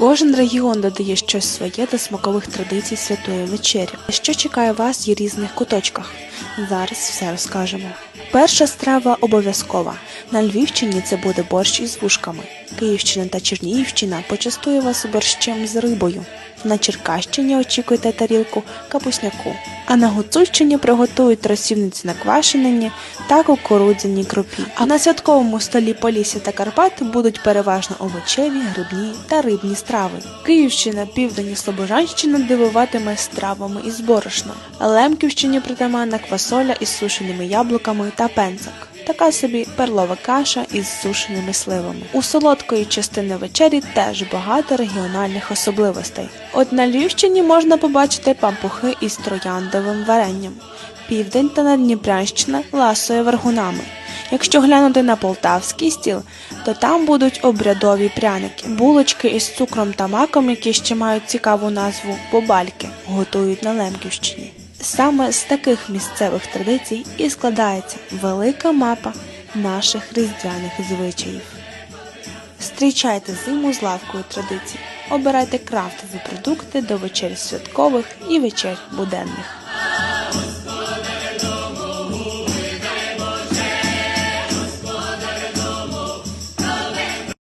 Кожен регіон додає щось своє до смакових традицій святої вечері. Що чекає вас в різних куточках? Зараз все розкажемо. Перша страва обов'язкова. На Львівщині це буде борщ із вушками. Київщина та Чернігівщина почастує вас борщем з рибою. На Черкащині очікуйте тарілку капусняку. А на Гуцульщині приготують розсівниці на квашенині та кукурудзяні крупі. А на святковому столі Полісся та Карпат будуть переважно овочеві, грибні та рибні страви. Київщина, Південь і Слобожанщина дивуватиме стравами із борошна. Лемківщині притаманна квасоля із сушеними яблуками та пензак. Така собі перлова каша із сушеними сливами. У солодкої частини вечері теж багато регіональних особливостей. От на Львівщині можна побачити пампухи із трояндовим варенням. Південь та Надніпрянщина ласує варгунами. Якщо глянути на полтавський стіл, то там будуть обрядові пряники, булочки із цукром та маком, які ще мають цікаву назву побальки, готують на Лемківщині. Саме з таких місцевих традицій і складається велика мапа наших різдвяних звичаїв. Зустрічайте зиму з лавкою традицій. Обирайте крафтові продукти до вечер святкових і вечер буденних.